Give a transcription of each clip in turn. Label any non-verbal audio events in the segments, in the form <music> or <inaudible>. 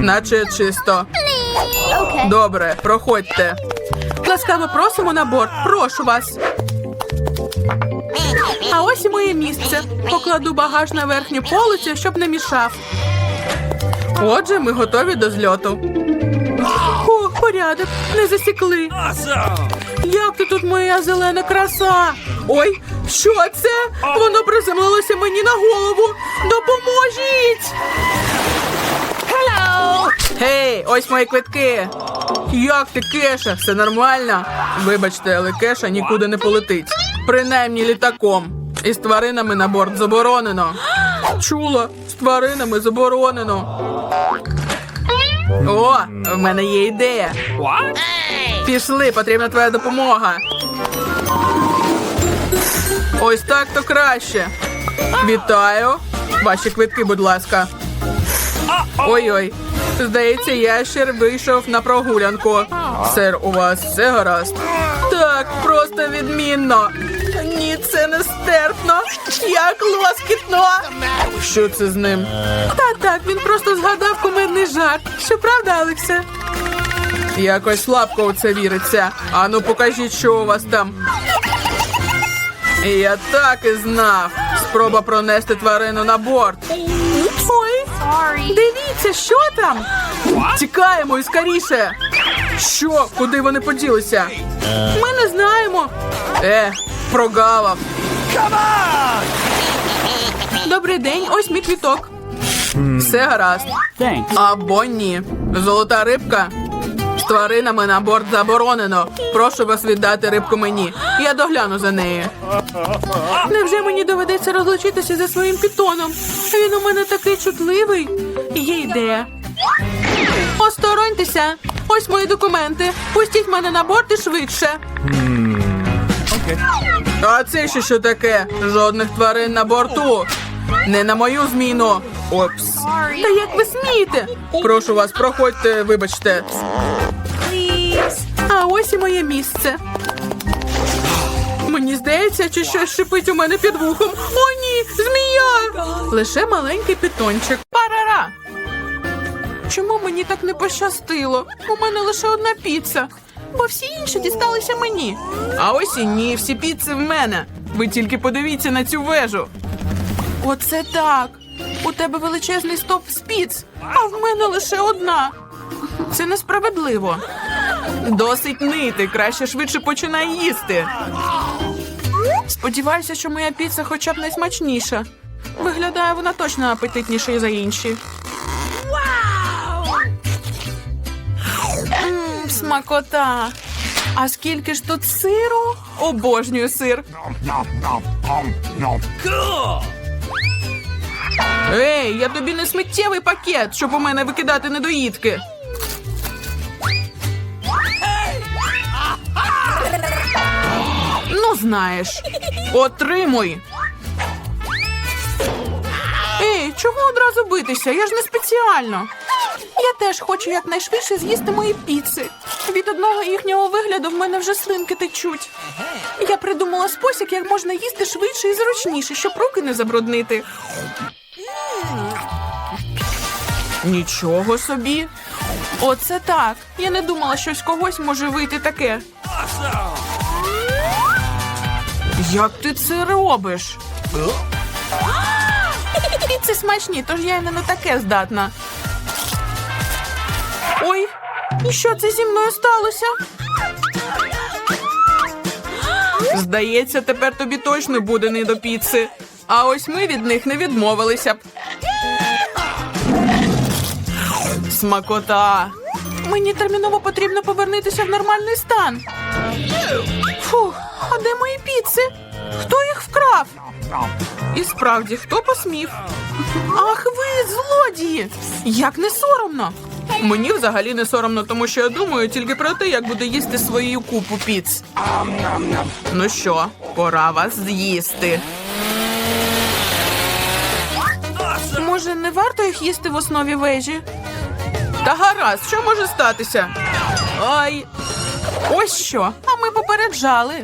Наче чисто. Добре, проходьте. Ласкаво просимо на борт. Прошу вас. А ось і моє місце. Покладу багаж на верхню полицю, щоб не мішав. Отже, ми готові до зльоту. О, порядок, не засікли. Як ти тут моя зелена краса? Ой, що це? Воно приземлилося мені на голову. Допоможіть! Гей, ось мої квитки. Як ти, Кеша? Все нормально? Вибачте, але Кеша нікуди не полетить. Принаймні літаком. І з тваринами на борт заборонено. Чула, з тваринами заборонено. О, в мене є ідея. Пішли, потрібна твоя допомога. Ось так то краще. Вітаю. Ваші квитки, будь ласка. Ой-ой. Здається, ящер вийшов на прогулянку. Сер, у вас все гаразд? Так, просто відмінно. Ні, це не стерпно. Як лоскітно. Що це з ним? Та так, він просто згадав кумедний жарт. Що правда, Алексе? Якось слабко у це віриться. Ану, покажіть, що у вас там. Я так і знав. Спроба пронести тварину на борт. Ой, дивіться, що там? Тікаємо і скоріше. Що? Куди вони поділися? Ми не знаємо. Е, прогавав. Добрий день, ось мій квіток. Все гаразд. Thanks. Або ні. Золота рибка. З тваринами на борт заборонено. Прошу вас віддати рибку мені. Я догляну за нею. Невже мені доведеться розлучитися зі своїм пітоном? Він у мене такий чутливий. Є ідея. Остороньтеся. Ось мої документи. Пустіть мене на борт і швидше. А це ще що таке? Жодних тварин на борту. Не на мою зміну. Опс. Та як ви смієте? Прошу вас, проходьте, вибачте. А ось і моє місце. Мені здається, чи щось шипить у мене під вухом. О, ні, змія! Лише маленький питончик. Парара. Чому мені так не пощастило? У мене лише одна піца, бо всі інші дісталися мені. А ось і ні, всі піци в мене. Ви тільки подивіться на цю вежу. Оце так. У тебе величезний стоп з піц, а в мене лише одна. Це несправедливо. Досить нити, краще швидше починай їсти. Сподіваюся, що моя піца хоча б найсмачніша. Виглядає вона точно апетитніше за інші. Мм, смакота. А скільки ж тут сиру? Обожнюю сир. Ей, я тобі не сміттєвий пакет, щоб у мене викидати недоїдки. Ну, знаєш, отримуй. Ей, чого одразу битися? Я ж не спеціально. Я теж хочу якнайшвидше з'їсти мої піци. Від одного їхнього вигляду в мене вже слинки течуть. Я придумала спосіб, як можна їсти швидше і зручніше, щоб руки не забруднити. Нічого собі. Оце так. Я не думала, що з когось може вийти таке. Як ти це робиш? <laughs> Піци смачні, тож я й не на таке здатна. Ой, і що це зі мною сталося? Здається, тепер тобі точно буде не до піци. А ось ми від них не відмовилися б. Смакота. Мені терміново потрібно повернутися в нормальний стан. Фух, а де мої піци? Хто їх вкрав? І справді, хто посмів? Ах ви, злодії! Як не соромно! Мені взагалі не соромно, тому що я думаю тільки про те, як буду їсти свою купу піц. Ну що, пора вас з'їсти. Може, не варто їх їсти в основі вежі? Та гаразд, що може статися? Ай, ось що. А ми попереджали.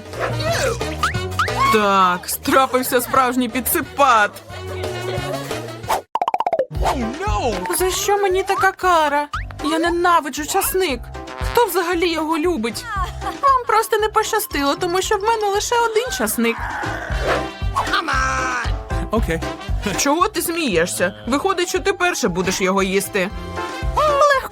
Так, страпився справжній підсипат. За що мені така кара? Я ненавиджу часник. Хто взагалі його любить? Вам просто не пощастило, тому що в мене лише один часник. Okay. Чого ти смієшся? Виходить, що ти перше будеш його їсти.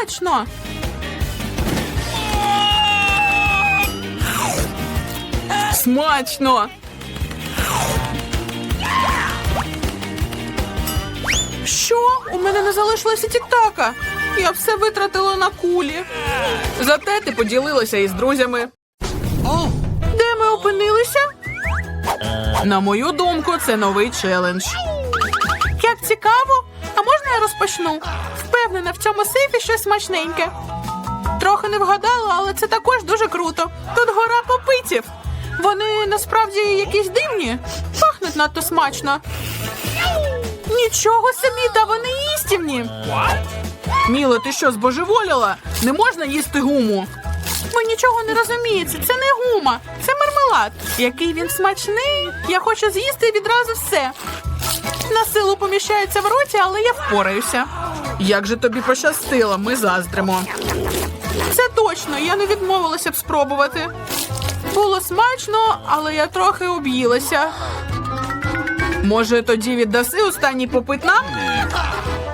Точно. Смачно. Що? У мене не залишилося тіктака. Я все витратила на кулі. Зате ти поділилася із друзями. Де ми опинилися? На мою думку, це новий челендж. Як цікаво, розпочну? Впевнена, в цьому сейфі щось смачненьке. Трохи не вгадала, але це також дуже круто. Тут гора попитів. Вони насправді якісь дивні, пахнуть надто смачно. Нічого собі, та вони їстівні. Міла, ти що, збожеволіла? Не можна їсти гуму. Ви нічого не розумієте. Це не гума, це мармелад. Який він смачний. Я хочу з'їсти відразу все. На силу поміщається в роті, але я впораюся. Як же тобі пощастило, ми заздримо. Це точно, я не відмовилася б спробувати. Було смачно, але я трохи об'їлася. Може, тоді віддаси останній попит нам?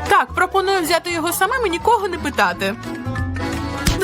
Так, пропоную взяти його самим і нікого не питати.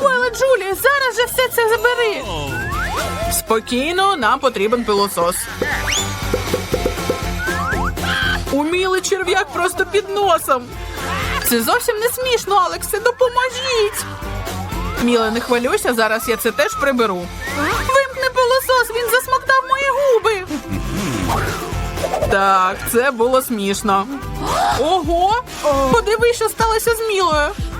Накоїла, Джулі? Зараз же все це забери. Спокійно, нам потрібен пилосос. Умілий черв'як просто під носом. Це зовсім не смішно, Алексе. Допоможіть. Міла, не хвилюйся, зараз я це теж приберу. Вимкни пилосос, він засмоктав мої губи. Так, це було смішно. Ого! Подиви, що сталося з Мілою.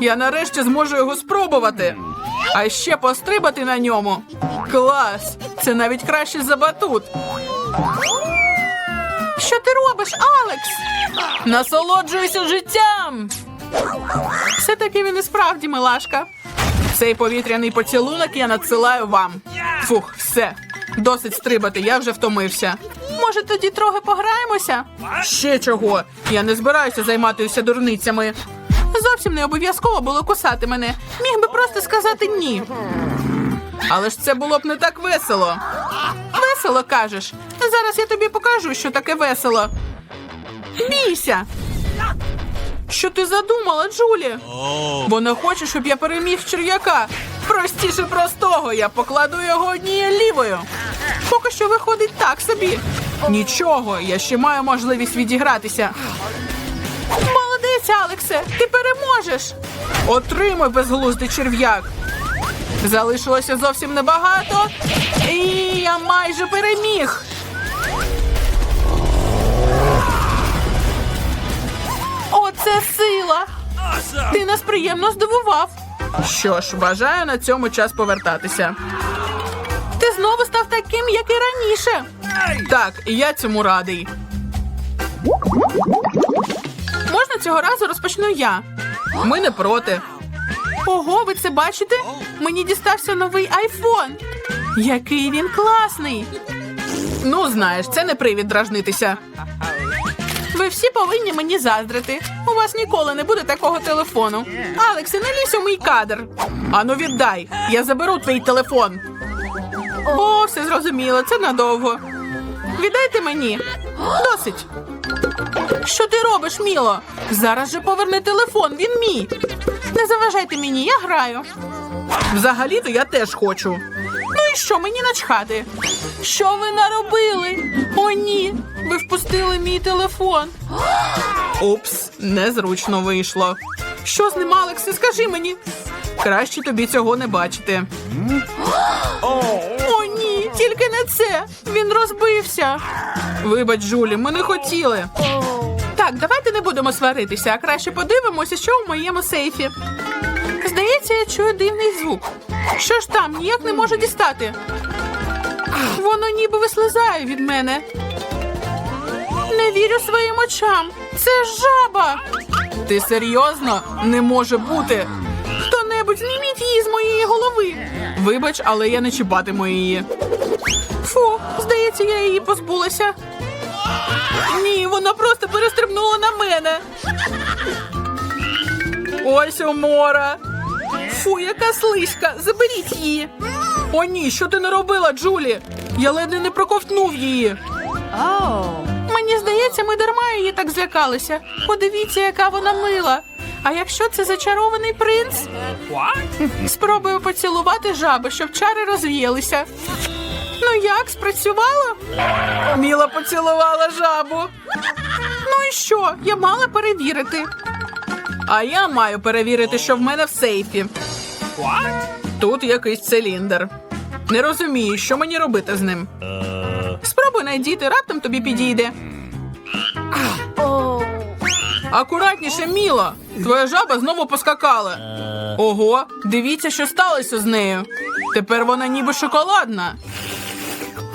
Я нарешті зможу його спробувати. А ще пострибати на ньому. Клас! Це навіть краще за батут. Що ти робиш, Алекс? Насолоджуйся життям. Все таки він і справді милашка. Цей повітряний поцілунок я надсилаю вам. Фух, все. Досить стрибати, я вже втомився. Може, тоді трохи пограємося? Ще чого? Я не збираюся займатися дурницями. Зовсім не обов'язково було кусати мене. Міг би просто сказати ні. Але ж це було б не так весело. Весело кажеш. Зараз я тобі покажу, що таке весело. Бійся. Що ти задумала, Джулі? Вона хоче, щоб я переміг черв'яка. Простіше простого, я покладу його однією лівою. Поки що виходить так собі. Нічого, я ще маю можливість відігратися. Молодець, Алексе, ти переможеш. Отримай безглуздий черв'як. Залишилося зовсім небагато. І я майже переміг. Оце сила! Ти нас приємно здивував. Що ж, бажаю на цьому час повертатися. Ти знову став таким, як і раніше. Так, і я цьому радий. Цього разу розпочну я. Ми не проти. Ого, ви це бачите? Мені дістався новий айфон. Який він класний. Ну, знаєш, це не привід дражнитися. Ви всі повинні мені заздрити. У вас ніколи не буде такого телефону. Алексе, не у мій кадр. Ану віддай. Я заберу твій телефон. О, все зрозуміло, це надовго. Віддайте мені. Досить. Що ти робиш, Міло? Зараз же поверни телефон, він мій. Не заважайте мені, я граю. Взагалі-то я теж хочу. Ну і що, мені начхати? Що ви наробили? О, ні. Ви впустили мій телефон. Упс, незручно вийшло. Що з ним, Алексе, скажи мені. Краще тобі цього не бачити. О, ні, тільки не це. Він розбився. Вибач, Жулі, ми не хотіли. Так, давайте не будемо сваритися, а краще подивимося, що в моєму сейфі. Здається, я чую дивний звук. Що ж там, ніяк не можу дістати. Воно ніби вислизає від мене. Не вірю своїм очам. Це жаба. Ти серйозно? Не може бути. Хто-небудь зніміть її з моєї голови. Вибач, але я не чіпатиму її. Фу, здається, я її позбулася. Ні, вона просто перестрибнула на мене. Ось умора. Фу, яка слизька. Заберіть її. О, ні, що ти не робила, Джулі? Я ледве не проковтнув її. Мені здається, ми дарма її так злякалися. Подивіться, яка вона мила. А якщо це зачарований принц? Спробую поцілувати жаби, щоб чари розвіялися. Ну як, спрацювало? Міла поцілувала жабу. Ну і що? Я мала перевірити. А я маю перевірити, що в мене в сейфі. Тут якийсь циліндр. Не розумію, що мені робити з ним. Спробуй найдіти, раптом тобі підійде. Акуратніше, Міло. Твоя жаба знову поскакала. Ого, дивіться, що сталося з нею. Тепер вона ніби шоколадна.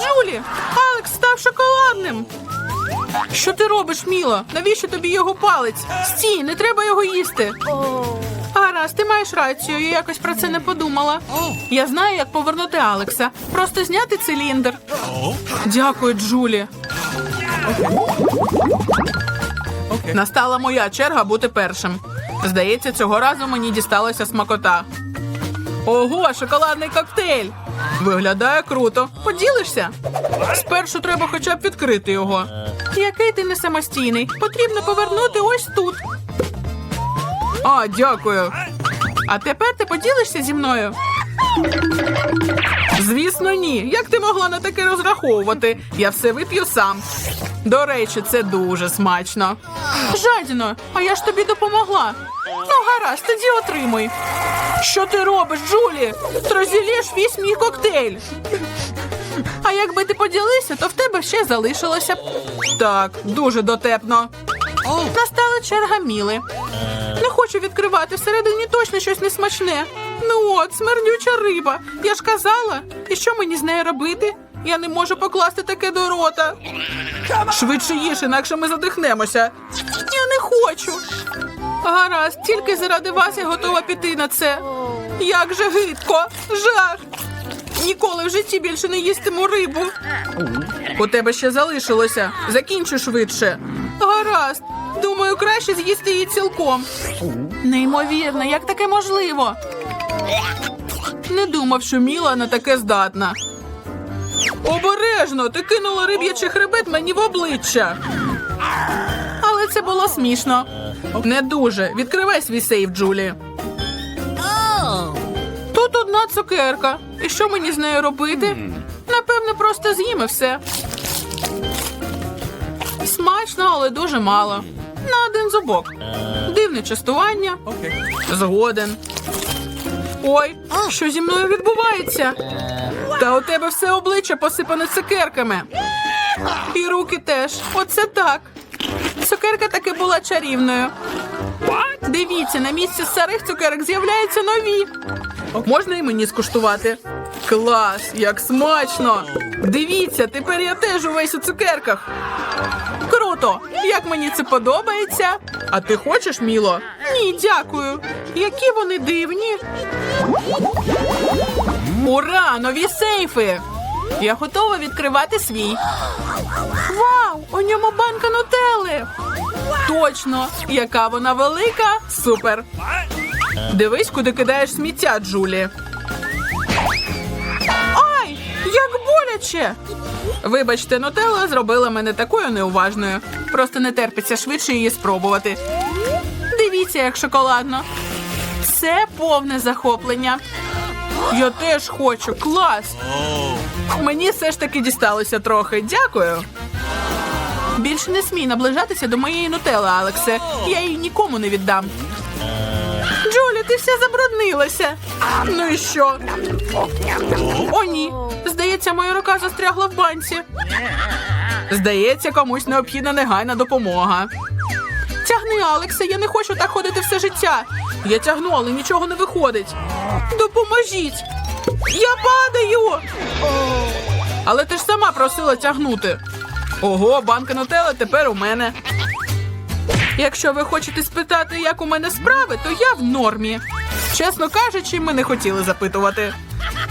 Джулі! Алекс став шоколадним. Що ти робиш, Міло? Навіщо тобі його палець? Стій, не треба його їсти. Гаразд, ти маєш рацію, я якось про це не подумала. Я знаю, як повернути Алекса. Просто зняти циліндр. Дякую, Джулі. Настала моя черга бути першим. Здається, цього разу мені дісталася смакота. Ого, шоколадний коктейль! Виглядає круто. Поділишся? Спершу треба хоча б відкрити його. Який ти не самостійний? Потрібно повернути ось тут. А, дякую. А тепер ти поділишся зі мною? Звісно, ні. Як ти могла на таке розраховувати? Я все вип'ю сам. До речі, це дуже смачно. Жадіно, а я ж тобі допомогла. Ну, гаразд, тоді отримуй. Що ти робиш, Джулі? Розілєш весь мій коктейль. А якби ти поділився, то в тебе ще залишилося б. Так, дуже дотепно. Настала черга Міли. Не хочу відкривати, всередині точно щось несмачне. Ну от, смердюча риба. Я ж казала. І що мені з нею робити? Я не можу покласти таке до рота. Швидше їж, інакше ми задихнемося. Я не хочу. Гаразд, тільки заради вас я готова піти на це. Як же гидко, жах. Ніколи в житті більше не їстиму рибу. У тебе ще залишилося. Закінчу швидше. Гаразд. Думаю, краще з'їсти її цілком. Неймовірно, як таке можливо? Не думав, що Міла на таке здатна. Обережно, ти кинула риб'ячий хребет мені в обличчя. Але це було смішно. Не дуже. Відкривай свій сейф, Джулі. Тут одна цукерка. І що мені з нею робити? Напевне, просто з'їм і все. Смачно, але дуже мало. На один зубок. Дивне частування. Згоден. Ой, що зі мною відбувається? Та у тебе все обличчя посипане цукерками. І руки теж. Оце так. Цукерка таки була чарівною. Дивіться, на місці старих цукерок з'являються нові. Можна і мені скуштувати. Клас, як смачно! Дивіться, тепер я теж увесь у цукерках. Круто! Як мені це подобається? А ти хочеш, Міло? Ні, дякую. Які вони дивні. Ура! Нові сейфи! Я готова відкривати свій. Вау! У ньому банка нутелли! Точно! Яка вона велика! Супер! Дивись, куди кидаєш сміття, Джулі. Ай! Як боляче! Вибачте, нутелла зробила мене такою неуважною. Просто не терпиться швидше її спробувати. Дивіться, як шоколадно. Це повне захоплення. Я теж хочу. Клас! Мені все ж таки дісталося трохи. Дякую. Більше не смій наближатися до моєї нутели, Алексе. Я її нікому не віддам. Джулі, ти вся забруднилася. Ну і що? О, ні. Здається, моя рука застрягла в банці. Здається, комусь необхідна негайна допомога. Тягни, Алексе, я не хочу так ходити все життя. Я тягну, але нічого не виходить. Допоможіть! Я падаю! Але ти ж сама просила тягнути. Ого, банка нутелла тепер у мене. Якщо ви хочете спитати, як у мене справи, то я в нормі. Чесно кажучи, ми не хотіли запитувати.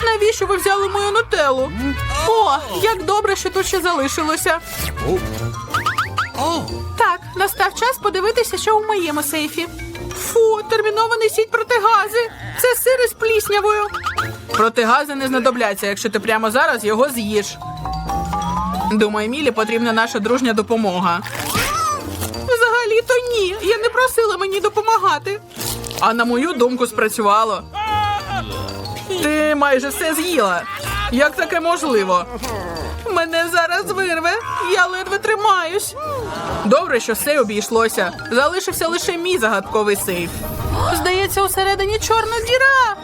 Навіщо ви взяли мою нутеллу? О, як добре, що тут ще залишилося. Так, настав час подивитися, що у моєму сейфі. Фу, терміново несіть протигази. Це сир із пліснявою. Протигази не знадобляться, якщо ти прямо зараз його з'їш. Думаю, Мілі потрібна наша дружня допомога. Взагалі-то ні. Я не просила мені допомагати. А на мою думку спрацювало. Ти майже все з'їла. Як таке можливо? Мене зараз вирве. Я ледве тримаюсь. Добре, що все обійшлося. Залишився лише мій загадковий сейф. Здається, усередині чорна діра.